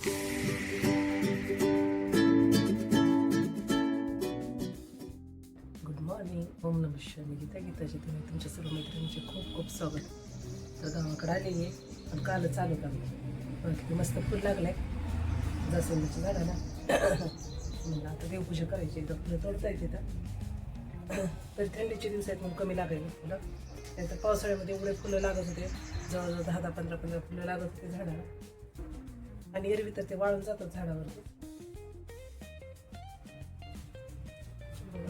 Good morning ओम नम शिवाय. मी गीता गीताची तुम्ही तुमच्या सर्व मैत्रिणींचे खूप खूप स्वागत. तर गावाकडे आलेली आहे. पण कालच चालू का किती मस्त फुल लागलंय. जास्वंदीच्या झाडाला म्हणलं आता देवपूजा करायची एकदा फुलं तोडता येते तर तरी थंडीचे दिवस आहेत मग कमी लागायला फुलं. त्यानंतर पावसाळ्यामध्ये एवढे फुलं लागत होते. जवळजवळ दहा दहा पंधरा पंधरा फुलं लागत होते झाडाला. आणि एरवी तर ते वाळून जातात झाडावर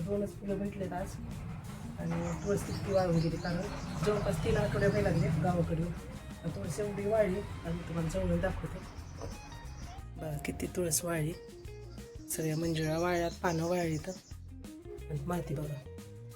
दोनच फुलं भेटलेत आज. आणि तुळस किती वाळून गेली कारण जवळपास तीन आठवडे व्हायला लागले गावाकडे. तुळस एवढी वाळली आणि तुम्हाला जवळून दाखवते. बघा किती तुळस वाळली. सगळ्या मंजुळा वाळल्यात पानं वाळली तर आणि माती बघा.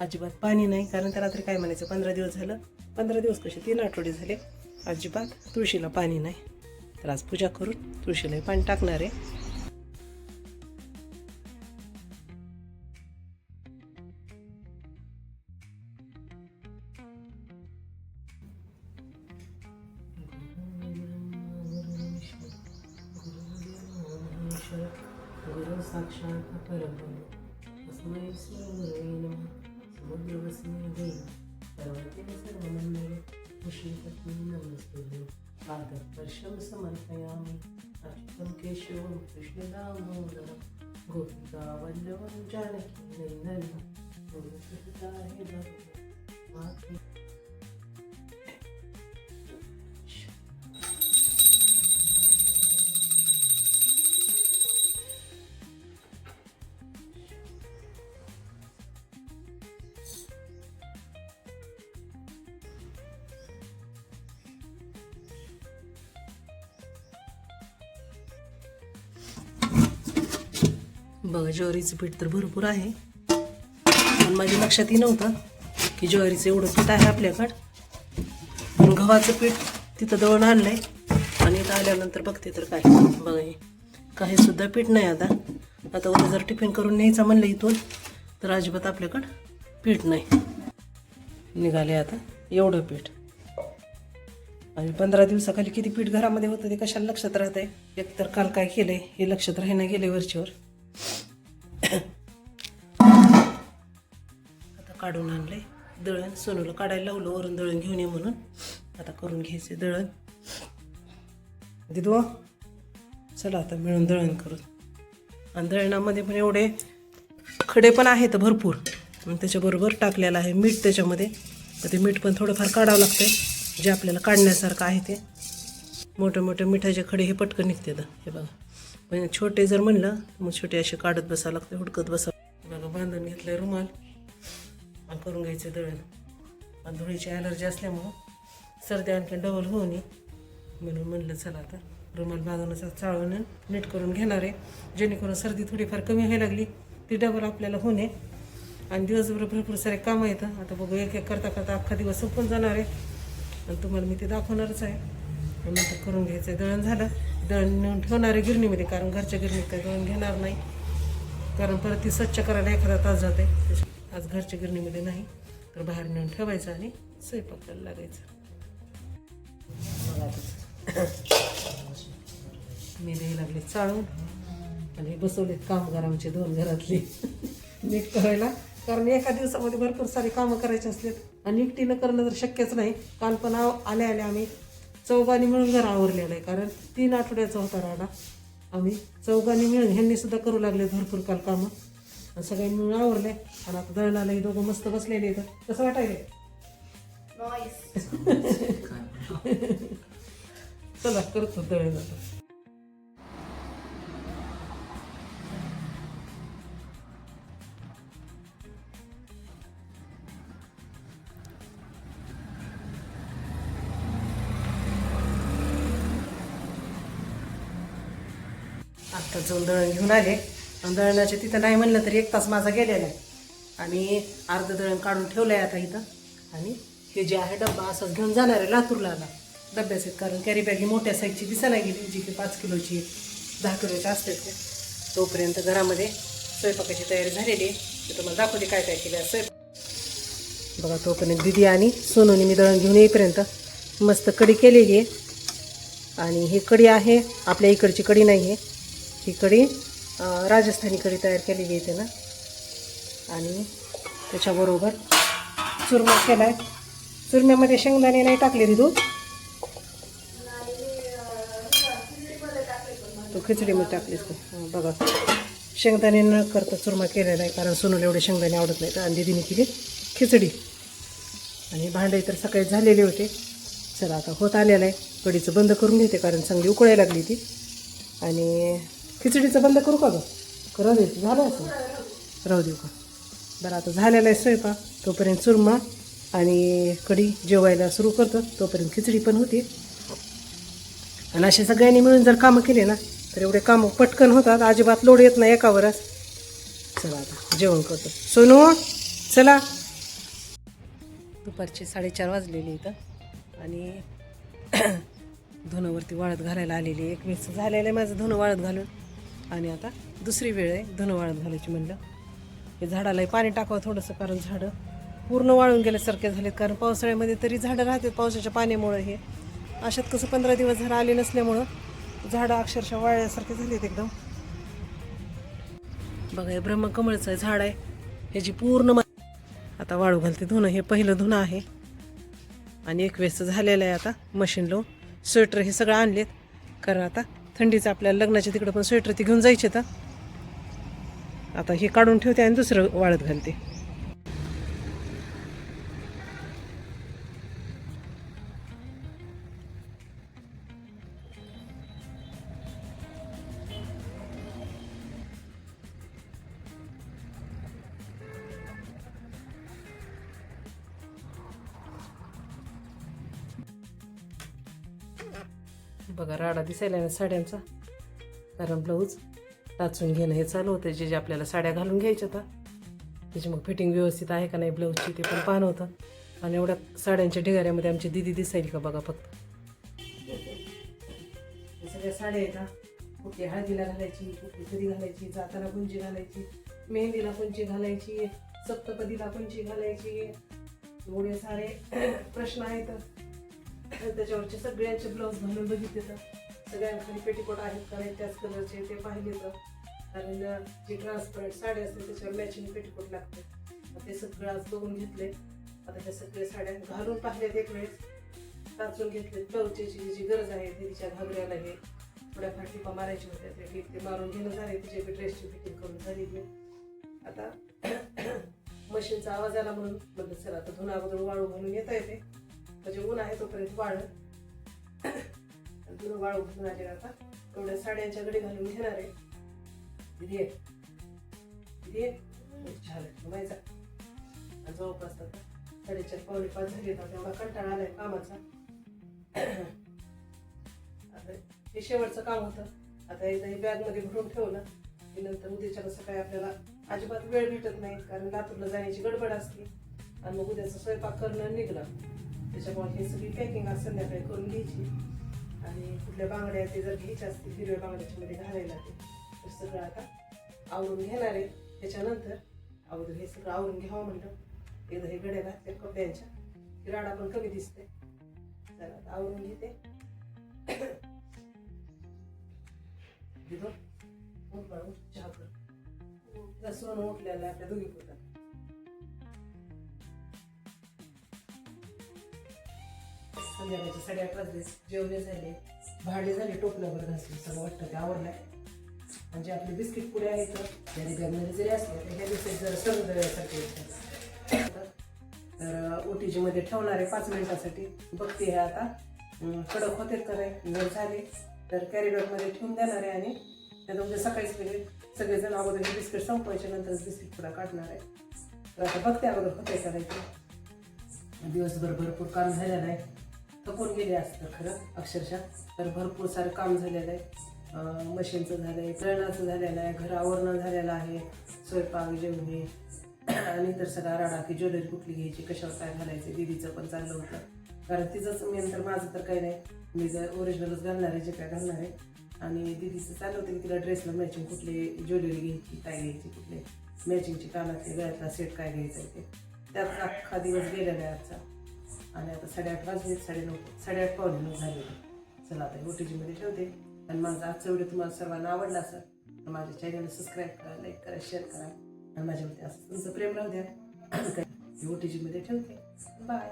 अजिबात पाणी नाही कारण त्या रात्री काय म्हणायचं पंधरा दिवस झालं. पंधरा दिवस कसे तीन आठवडे झाले. अजिबात तुळशीला पाणी नाही. तर आज पूजा करून तुळशीलाही पाणी टाकणार आहे. गुरु साक्षात परब्रह्म तस्मै श्रीगुरवे नमः। समुद्रवस्मी देव सर्वते सर्वमन्ये पुष्पपत्नी नमस्ते। पादस्पर्शं समर्पयामि अर्चितं केशवं कृष्णदामोदरं गोपिका वल्लभं जानकी नन्दनं गुरुसहिता बघा ज्वारीचं पीठ तर भरपूर आहे. पण माझ्या लक्षातही नव्हतं की ज्वारीचं एवढं पीठ आहे आपल्याकडं. पण गव्हाचं पीठ तिथं दळून आहे आणि इथं आल्यानंतर बघते तर काय. बघा हे. काही सुद्धा पीठ नाही आता. आता उद्या जर टिफिन करून न्यायचं म्हणलं इथून तर अजिबात आपल्याकडं पीठ नाही. निघाले आता एवढं पीठ. आणि पंधरा दिवसाखाली किती पीठ घरामध्ये होतं ते कशाला लक्षात राहत आहे एकतर काल काय केलं आहे हे लक्षात राहिना गेले वरचीवर काढून आणले दळण सोनूला काढायला लावलं वरून दळण घेऊन ये म्हणून. आता करून घ्यायचे दळण. दिदू चला आता मिळून दळण करू आणि दळणामध्ये पण एवढे खडे पण आहेत भरपूर. त्याच्याबरोबर टाकलेलं आहे मीठ त्याच्यामध्ये. तर ते मीठ पण थोडंफार काढावं लागतंय. जे आपल्याला काढण्यासारखं आहे ते. मोठे मोठे मिठाचे खडे हे पटकन निघते हे बघा. पण छोटे जर म्हणलं मग छोटे असे काढत बसावं लागतं हुडकत बसावं बघा बांधून घेतलंय रुमाल. आणि करून घ्यायचं दळण. आणि धुळीची ॲलर्जी असल्यामुळं सर्दी आणखी डबल होऊ नये. म्हणून म्हणलं चला आता रुमाल बांधूनच चाळून नीट करून घेणार आहे. जेणेकरून सर्दी थोडीफार कमी व्हायला लागली. ती डबल आपल्याला होणे आणि दिवसभर भरपूर सारे कामं येतं आता बघू एक एक करता करता अख्खा दिवस संपून जाणार आहे. आणि तुम्हाला मी ते दाखवणारच आहे. नंतर करून घ्यायचं आहे दळण झालं. दळण नेऊन ठेवणार आहे गिरणीमध्ये कारण घरच्या गिरणीत काय दळण घेणार नाही. कारण परत ती स्वच्छ करायला एखादा तास जाते आज घरच्या गिरणीमध्ये नाही तर बाहेर नेऊन ठेवायचं आणि स्वयंपाक करायला लागायचं. मी द्यायला लागले चाळून. आणि बसवलेत कामगार आमचे दोन घरातले. नीट करायला. कारण एका दिवसामध्ये भरपूर सारे कामं करायचे असलेत. आणि एकटीनं करणं तर शक्यच नाही. काल पण आल्या आले आले आम्ही चौघांनी मिळून घर आवरलेलं आहे. कारण तीन आठवड्याचा होता राडा. आम्ही चौघांनी मिळून ह्यांनी सुद्धा करू लागले भरपूर काल कामं. आणि सगळ्यांनी मिळून आवरले. आणि आता दळणाला हे दोघं मस्त बसलेले आहेत. कसं वाटायले चला करतो दळण आता. आत्ता जाऊन दळण घेऊन आले. दळणाचे दळणाच्या तिथं नाही म्हणलं तरी एक तास माझा गेलेला आहे. आणि अर्ध दळण काढून ठेवलं आहे आता इथं. आणि हे जे आहे डब्बा असंच घेऊन जाणार आहे लातूरला आला डब्याचे कारण कॅरी बॅग ही मोठ्या साईजची दिसायला गेली जी की पाच किलोची दहा किलोची असते ते तोपर्यंत घरामध्ये स्वयंपाकाची तयारी झालेली आहे. तुम्हाला दाखवते काय काय केलं स्वयंपाक बघा तोपर्यंत दिदी आणि सोनूने मी दळण घेऊन येईपर्यंत मस्त कढी केलेली आहे. आणि ही कढी आहे आपल्या इकडची कढी नाही आहे. ही कढी राजस्थानी कढी तयार केलेली आहे त्यानं आणि त्याच्याबरोबर चुरमा केला आहे चुरम्यामध्ये शेंगदाणे नाही टाकले रे तू. तो खिचडीमध्ये टाकलीस तू बघा. शेंगदाणे न करता चुरमा केलेला आहे कारण सोनूला एवढे शेंगदाणे आवडत नाहीत. आणि दिदीने केली खिचडी. आणि भांडे तर सकाळी झालेले होते. चला आता होत आलेलं आहे. कढीचं बंद करून घेते कारण चांगली उकळायला लागली ती. आणि खिचडीचं बंद करू का गं? करू दे झालं असं. राहू देऊ का? बरं आता झालेला आहे स्वयंपाक. तोपर्यंत चुरमा आणि कढी जेवायला सुरू करतो. तोपर्यंत खिचडी पण होती. आणि असे सगळ्यांनी मिळून जर कामं केले ना तर एवढे कामं पटकन होतात. अजिबात लोड येत नाही एकावरच चला आता जेवण करतो. सोनू चला. दुपारचे साडेचार वाजलेले इथं. आणि धुणंवरती वाळत घालायला आलेली एक वेळेस झालेलं आहे माझं धुणं वाळत घालून. आणि आता दुसरी वेळ आहे धनवाळण घालायची म्हणलं. हे झाडालाही पाणी टाकावं थोडंसं कारण झाडं पूर्ण वाळून गेल्यासारखे झालेत. कारण पावसाळ्यामध्ये तरी झाडं राहतात पावसाच्या पाण्यामुळं हे. अशात कसं पंधरा दिवस झाडं आले नसल्यामुळं झाडं अक्षरशः वाळल्यासारखे झालेत एकदम. बघा हे ब्रह्मकमळचं आहे झाड आहे. ह्याची पूर्ण आता वाळू घालते धुणं हे पहिलं धुणं आहे. आणि एक वेळेस झालेलं आहे आता मशीन लावून. स्वेटर हे सगळं आणलेत. कारण आता थंडीचं आपल्याला लग्नाच्या तिकडं पण स्वेटर ती घेऊन जायचे तर आता हे काढून ठेवते आणि दुसरं वाळत घालते. बघा राडा दिसायला ना साड्यांचा. कारण ब्लाऊज टाचून घेणं हे चालू होतं. जे जे आपल्याला साड्या घालून घ्यायच्या होत्या त्याची मग फिटिंग व्यवस्थित आहे का नाही ब्लाऊजची ते पण पाहणं होतं. आणि एवढ्या साड्यांच्या ढिगाऱ्यामध्ये आमची दिदी दिसायली का बघा फक्त. सगळ्या साड्या येतात कुठली हळदीला घालायची कुठली कधी घालायची जाताना कुंची घालायची मेहंदीला कुंची घालायची सप्तपदीला कुंची घालायची एवढे सारे प्रश्न आहेत. त्याच्यावरचे सगळ्यांचे ब्लाऊज घालून बघितले तर सगळ्यांखाली पेटीकोट आहेत का नाही त्याच कलरचे ते पाहिले तर. कारण जे ट्रान्सपरंट साडी असते त्याच्यावर मॅचिंग पेटीकोट लागते. ते सगळं आज बघून घेतले आता त्या सगळ्या साड्या घालून पाहिल्यात एक वेळेस. टाचून घेतले ब्लाऊजची जी गरज आहे तिच्या घाबऱ्याला हे थोड्याफार टिपा मारायच्या होत्या. ते टीप ते मारून घेणं झाले तिचे बी ड्रेसची फिटिंग करून झालेली आता मशीनचा आवाज आला म्हणून म्हणलं चला आता धुणं अगोदर वाळू घालून येता येते. म्हणजे ऊन आहे तोपर्यंत वाळ दुरून वाळ उठून आले आता. एवढ्या साड्यांच्या गडी घालून घेणार आहे. दिदी ये. दिदी ये. झालं माहिती आणि जवळपास साडेचार पावणे पाच झाली होता तेवढा कंटाळा आलाय कामाचा. आता हे शेवटचं काम होतं. आता एकदा हे बॅगमध्ये भरून ठेवलं. की नंतर उद्याच्या सकाळी आपल्याला अजिबात वेळ भेटत नाही. कारण लातूरला जाण्याची गडबड असते. आणि मग उद्याचा स्वयंपाक करणं निघलं त्याच्यामुळे हे सगळी पॅकिंग आज संध्याकाळी करून घ्यायची. आणि कुठल्या बांगड्या ते जर घ्यायच्या असतील हिरव्या बांगड्याच्या मध्ये घालायला ते तर सगळं आता आवरून घेणार आहे. त्याच्यानंतर अगोदर हे सगळं आवरून घ्यावं म्हणलं. एकदा हे गड्या घातल्या कपड्यांच्या. ही राडा पण कमी दिसते. चला आता आवरून घेते. चहा कर. तुला सोनं उठलेलं आपल्या दोघी पोटात. संध्याकाळचे साडेआठ वाजले जेवणे झाले. भांडे झाले टोपल्यावर घासले सगळं वाटतं ते आवडलंय आणि जे आपले बिस्किट पुढे आहेत जरी बॅगमध्ये जरी असले तर ह्या दिवसात जरा सर्व तर ओटीजी मध्ये ठेवणार आहे पाच मिनिटासाठी बघते हे आता. कडक होते तर वेळ झाले. तर कॅरी मध्ये ठेवून देणार आहे आणि त्यात उद्या सकाळीच म्हणजे सगळेजण अगोदर हे बिस्किट संपवायच्या नंतर बिस्किट पुढे काढणार आहे. तर आता बघते अगोदर होते करायचे दिवसभर भरपूर काम झालेलं आहे. थकून गेले असतं खरं अक्षरशः. तर भरपूर सारं काम झालेलं आहे. मशीनचं झालं आहे तळणाचं झालेलं आहे घर आवरणं झालेलं आहे स्वयंपाक जेवणे आणि तर सगळा राडा की ज्वेलरी कुठली घ्यायची कशावर काय घालायचं दिदीचं पण चाललं होतं. कारण तिचंच मेन तर माझं तर काही नाही. मी जर ओरिजिनलच घालणार आहे जे काय घालणार आहे. आणि दिदीचं चाललं होतं की तिला ड्रेसला मॅचिंग कुठली ज्वेलरी घ्यायची काय घ्यायची कुठले मॅचिंगची कानातले गळ्यातला सेट काय घ्यायचा आहे ते. त्यात अख्खा दिवस गेलेला आहे आजचा. आता साडेआठ वाजले साडेनऊ साडेआठ पावणे नऊ झाले. चला आता ओ टी जीमध्ये ठेवते. आणि माझा आजचा व्हिडिओ तुम्हाला सर्वांना आवडला असेल तर माझ्या चॅनलला सबस्क्राईब करा लाईक करा शेअर करा. आणि माझ्यावरती असं तुमचं प्रेम राहू द्या. ओ टी जीमध्ये ठेवते. बाय